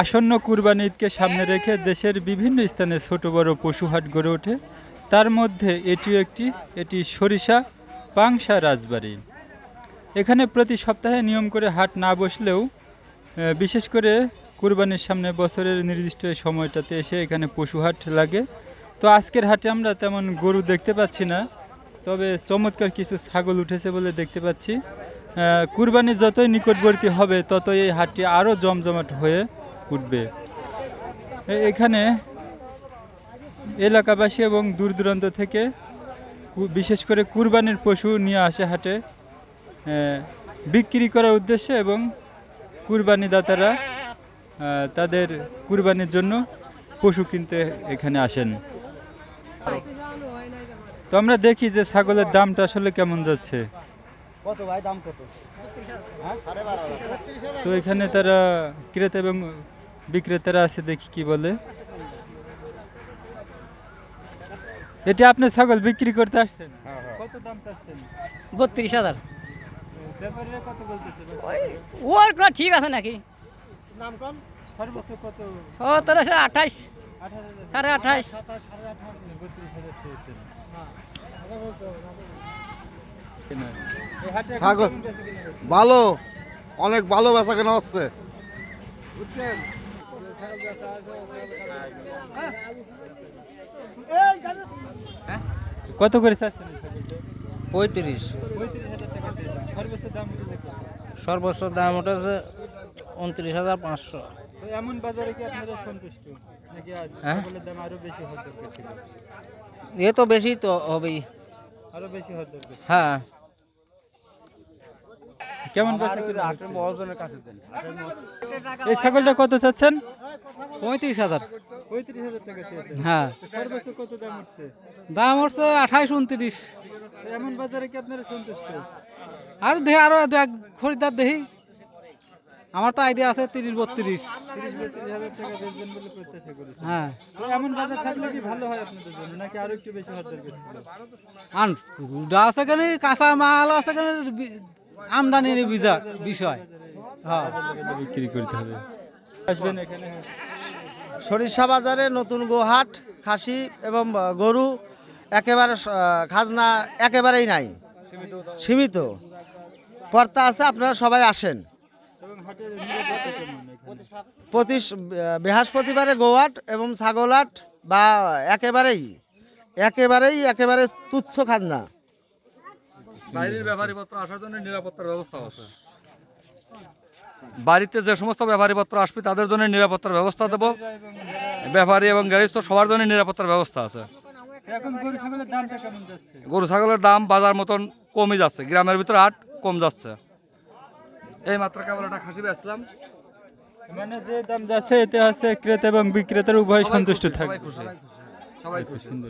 আসন্ন কুরবানি ঈদকে সামনে রেখে দেশের বিভিন্ন স্থানে ছোট বড় পশু হাট গড়ে ওঠে। তার মধ্যে এটিও একটি, এটি সরিষা, পাংশা রাজবাড়ি। এখানে প্রতি সপ্তাহে নিয়ম করে হাট না বসলেও বিশেষ করে কুরবানির সামনে বছরের নির্দিষ্ট সময়টাতে এসে এখানে পশু হাট লাগে। তো আজকের হাটে আমরা তেমন গরু দেখতে পাচ্ছি না, তবে চমৎকার কিছু ছাগল উঠেছে বলে দেখতে পাচ্ছি। কুরবানি যতই নিকটবর্তী হবে, ততই এই হাটটি আরও জমজমাট হয়ে উঠবে। এখানে এলাকাবাসী এবং দূর দূরান্ত থেকে বিশেষ করে কুরবানির পশু নিয়ে আসে হাটে। বিক্রি করার উদ্দেশ্যে এবং কুরবানি দাতারা তাদের কুরবানির জন্য পশু কিনতে এখানে আসেন। তো আমরা দেখি যে ছাগলের দামটা আসলে কেমন যাচ্ছে। কত ভাই দাম কত? হ্যাঁ? তো এখানে তারা ক্রেতা এবং বিক্রেতারা আছে দেখি কি বলে। এটা আপনি ছাগল বিক্রি করতে আসছেন? কত দাম চাচ্ছেন? বত্রিশ হাজার। ওর কোনো ঠিক আছে নাকি? নাম কোন? সর্বোচ্চ কত? সতেরোশো আঠাইশ সাড়ে আঠাইশ ছাগল। ভালো অনেক ভালো বেচা কেনা হচ্ছে। কত করে চাচ্ছেন পঁয়ত্রিশ। সর্বোচ্চ দাম উঠেছে উনত্রিশ হাজার পাঁচশো। এমন বাজারে কি আপনারা সন্তুষ্ট? নাকি হ্যাঁ? ছাগলের দাম আরও বেশি হওয়ার এ তো বেশি তো হবেই। আরও বেশি হওয়ার হ্যাঁ। কেমন হচ্ছে? এই ছাগলটা কত চাচ্ছেন? পঁয়ত্রিশ হাজার। পঁয়ত্রিশ হাজার টাকা হ্যাঁ। সর্বোচ্চ কত দাম উঠছে দাম উঠছে আঠাইশ উনত্রিশ। এমন বাজারে কি আপনারা সন্তুষ্ট? আর দেখি আরও দেখ খরিদ্দার দেখি। আমার তো আইডিয়া আছে তিরিশ বত্রিশ। হ্যাঁ। এমন বাজার থাকলে কি ভালো হয় আপনাদের জন্য নাকি আরও একটু বেশি হওয়ার দরকার ছিল আছে কেন? কাঁচা মাল আছে কেন? আমদানির বিজা- বিষয়। হ্যাঁ। বিক্রি করতে হবে। আসবেন এখানে সরিষা বাজারে নতুন গোহাট খাসি এবং গরু একেবারে খাজনা একেবারেই নাই। সীমিত। পর্তা আছে আপনারা সবাই আসেন? প্রতি বৃহস্পতিবারে গোহাট এবং ছাগলহাট বা একেবারেই একেবারেই একেবারে তুচ্ছ খাজনা। বাইরের ব্যাপারীপত্র আসার জন্য নিরাপত্তার ব্যবস্থা আছে। বাড়িতে যে সমস্ত ব্যাপারীপত্র আসবে তাদের জন্য নিরাপত্তার ব্যবস্থা দেবো। ব্যাপারী এবং গ্যারেজ তো সবার জন্য নিরাপত্তার ব্যবস্থা আছে। গরু ছাগলের দাম বাজার মতন কমই যাচ্ছে গ্রামের ভিতরে হাট কম যাচ্ছে। এই মাত্র কেবল একটা খাসি বেচলাম। মানে যে দাম যাচ্ছে এতে আছে ক্রেতা এবং বিক্রেতার উভয় সন্তুষ্ট খুশি, থাকবে। সবাই খুশি সবাই খুশি। সুন্দর